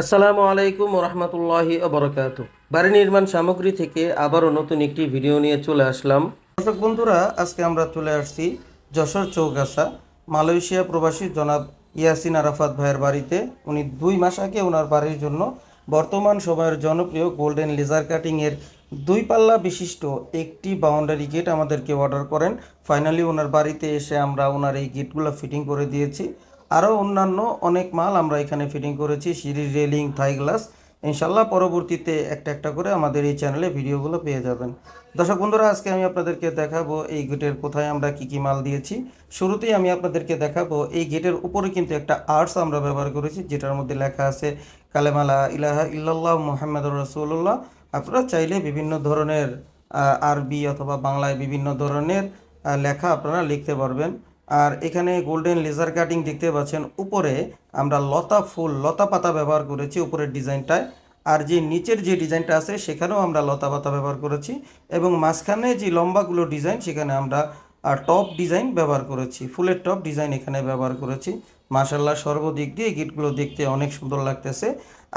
আসসালামু আলাইকুম রহমতুল্লাহি বরকাত বাড়ি নির্মাণ সামগ্রী থেকে আবারও নতুন একটি ভিডিও নিয়ে চলে আসলাম। দর্শক বন্ধুরা, আজকে আমরা চলে আসছি যশোর চৌগাছা, মালয়েশিয়া প্রবাসী জনাব ইয়াসিন আরাফাত ভাইয়ের বাড়িতে। উনি দুই মাস আগে ওনার বাড়ির জন্য বর্তমান সময়ের জনপ্রিয় গোল্ডেন লেজার কাটিংয়ের দুই পাল্লা বিশিষ্ট একটি বাউন্ডারি গেট আমাদেরকে অর্ডার করেন। ফাইনালি ওনার বাড়িতে এসে আমরা ওনার এই গেটগুলো ফিটিং করে দিয়েছি। আরও অন্যান্য অনেক মাল আমরা এখানে ফিটিং করেছি সিঁড়ির রেলিং থাই গ্লাস ইনশাল্লাহ পরবর্তীতে একটা একটা করে আমাদের এই চ্যানেলে ভিডিওগুলো পেয়ে যাবেন। দর্শক বন্ধুরা, আজকে আমি আপনাদেরকে দেখাবো এই গেটের কোথায় আমরা কি কি মাল দিয়েছি। শুরুতেই আমি আপনাদেরকে দেখাবো এই গেটের উপরে কিন্তু একটা আর্টস আমরা ব্যবহার করেছি, যেটার মধ্যে লেখা আছে, কালেমালা ইলাহা ইল্লাল্লাহ মোহাম্মদ রসুল্লাহ আপনারা চাইলে বিভিন্ন ধরনের আরবি অথবা বাংলায় বিভিন্ন ধরনের লেখা আপনারা লিখতে পারবেন। আর এখানে গোল্ডেন লেজার কাটিং দেখতে পাচ্ছেন। উপরে আমরা লতা ফুল, লতা পাতা ব্যবহার করেছি উপরের ডিজাইনটায়। আর যে নিচের যে ডিজাইনটা আছে, সেখানেও আমরা লতা পাতা ব্যবহার করেছি। এবং মাঝখানে যে লম্বাগুলো ডিজাইন, সেখানে আমরা টপ ডিজাইন ব্যবহার করেছি। ফুলের টপ ডিজাইন এখানে ব্যবহার করেছি। মাশাল্লাহ সর্বদিক দিয়ে গিটগুলো দেখতে অনেক সুন্দর লাগতেছে।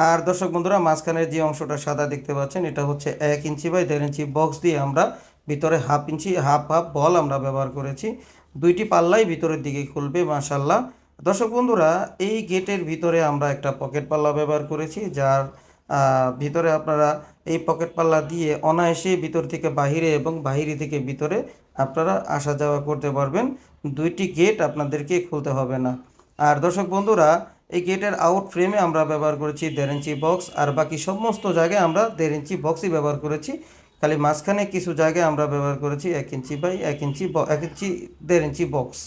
আর দর্শক বন্ধুরা, মাঝখানের যে অংশটা সাদা দেখতে পাচ্ছেন, এটা হচ্ছে এক ইঞ্চি বাই দেড় ইঞ্চি বক্স দিয়ে আমরা ভিতরে half inch, half half ball আমরা ব্যবহার করেছি। দুইটি পাল্লাই ভিতরের দিকে খুলবে মাশাল্লাহ দর্শক বন্ধুরা, এই গেটের ভিতরে আমরা একটা পকেট পাল্লা ব্যবহার করেছি, যার ভিতরে আপনারা এই পকেট পাল্লা দিয়ে অনায়াসে ভিতর থেকে বাহিরে এবং বাহিরে থেকে ভিতরে আপনারা আসা যাওয়া করতে পারবেন। দুইটি গেট আপনাদেরকে খুলতে হবে না। আর দর্শক বন্ধুরা, এই গেটের আউট ফ্রেমে আমরা ব্যবহার করেছি দেড় ইঞ্চি বক্স, আর বাকি সমস্ত জায়গায় আমরা দেড় ইঞ্চি বক্সই ব্যবহার করেছি। খালি মাঝখানে কিছু জায়গায় আমরা ব্যবহার করেছি এক ইঞ্চি বাই এক ইঞ্চি এক ইঞ্চি, দেড় ইঞ্চি বক্স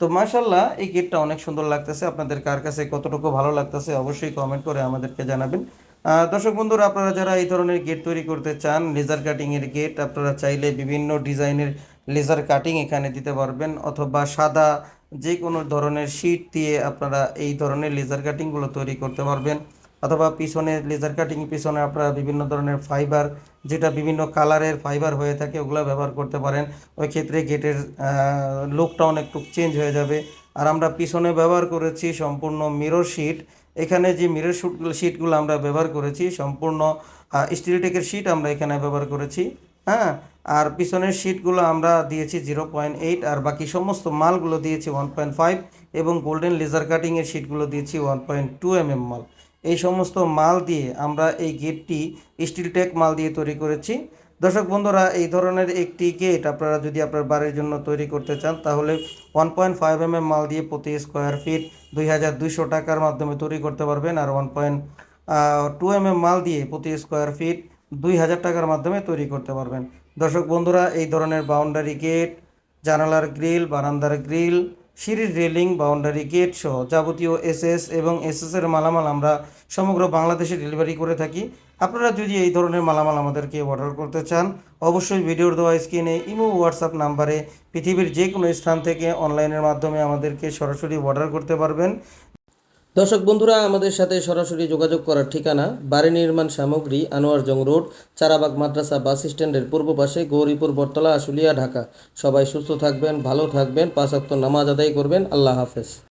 তো মাশাল্লাহ এই গেটটা অনেক সুন্দর লাগতেছে। আপনাদের কার কাছে কতটুকু ভালো লাগতেছে অবশ্যই কমেন্ট করে আমাদেরকে জানাবেন। দর্শক বন্ধুরা, আপনারা যারা এই ধরনের গেট তৈরি করতে চান লেজার কাটিংয়ের গেট আপনারা চাইলে বিভিন্ন ডিজাইনের লেজার কাটিং এখানে দিতে পারবেন। অথবা সাদা যে কোনো ধরনের শীট দিয়ে আপনারা এই ধরনের লেজার কাটিংগুলো তৈরি করতে পারবেন। অথবা পিছনে লেজার কাটিং পিছনে আপনারা বিভিন্ন ধরনের ফাইবার যেটা বিভিন্ন কালারের ফাইবার হয়ে থাকে, ওগুলো ব্যবহার করতে পারেন। ওই ক্ষেত্রে গেটের লুকটা অনেকটু চেঞ্জ হয়ে যাবে। আর আমরা পিছনে ব্যবহার করেছি সম্পূর্ণ মিরর শিট এখানে যে মিরর শুটগুলো শিটগুলো আমরা ব্যবহার করেছি, সম্পূর্ণ স্টিলটেকের শিট আমরা এখানে ব্যবহার করেছি হ্যাঁ? আর পিছনের শিটগুলো আমরা দিয়েছি জিরো পয়েন্ট এইট আর বাকি সমস্ত মালগুলো দিয়েছি ওয়ান পয়েন্ট ফাইভ এবং গোল্ডেন লেজার কাটিংয়ের শিটগুলো দিয়েছি one point two M M মাল। এই সমস্ত মাল দিয়ে আমরা এই গেটটি স্টিল টেক মাল দিয়ে তৈরি করেছি। দর্শক বন্ধুরা, এই ধরনের একটি গেট আপনারা যদি আপনার বাড়ির জন্য তৈরি করতে চান, তাহলে ওয়ান পয়েন্ট ফাইভ এম মাল দিয়ে প্রতি স্কোয়ার ফিট দুই হাজার দুইশো টাকার মাধ্যমে তৈরি করতে পারবেন আর one point two M M দিয়ে প্রতি স্কোয়ার ফিট দুই হাজার টাকার মাধ্যমে তৈরি করতে পারবেন। দর্শক বন্ধুরা, এই ধরনের বাউন্ডারি গেট জানালার গ্রিল বারান্দার গ্রিল সিঁড়ির রেলিং, বাউন্ডারি গেট সহ যাবতীয় এসএস এবং এসএসের মালামাল আমরা সমগ্র বাংলাদেশে ডেলিভারি করে থাকি। আপনারা যদি এই ধরনের মালামাল আমাদেরকে অর্ডার করতে চান, অবশ্যই ভিডিওর দেওয়া স্ক্রিনে ইমো, হোয়াটসঅ্যাপ নাম্বারে পৃথিবীর যে কোনো স্থান থেকে অনলাইনের মাধ্যমে আমাদেরকে সরাসরি অর্ডার করতে পারবেন। দর্শক বন্ধুরা, আমাদের সাথে সরাসরি যোগাযোগ করার ঠিকানা বাড়ি নির্মাণ সামগ্রী, আনোয়ার জং রোড, চারাবাগ মাদ্রাসা বাস স্ট্যান্ডের পূর্ব পাশে, গৌরীপুর, বটতলা, আশুলিয়া, ঢাকা। সবাই সুস্থ থাকবেন, ভালো থাকবেন, পাঁচ অক্ত নামাজ আদায় করবেন। আল্লাহ হাফেজ।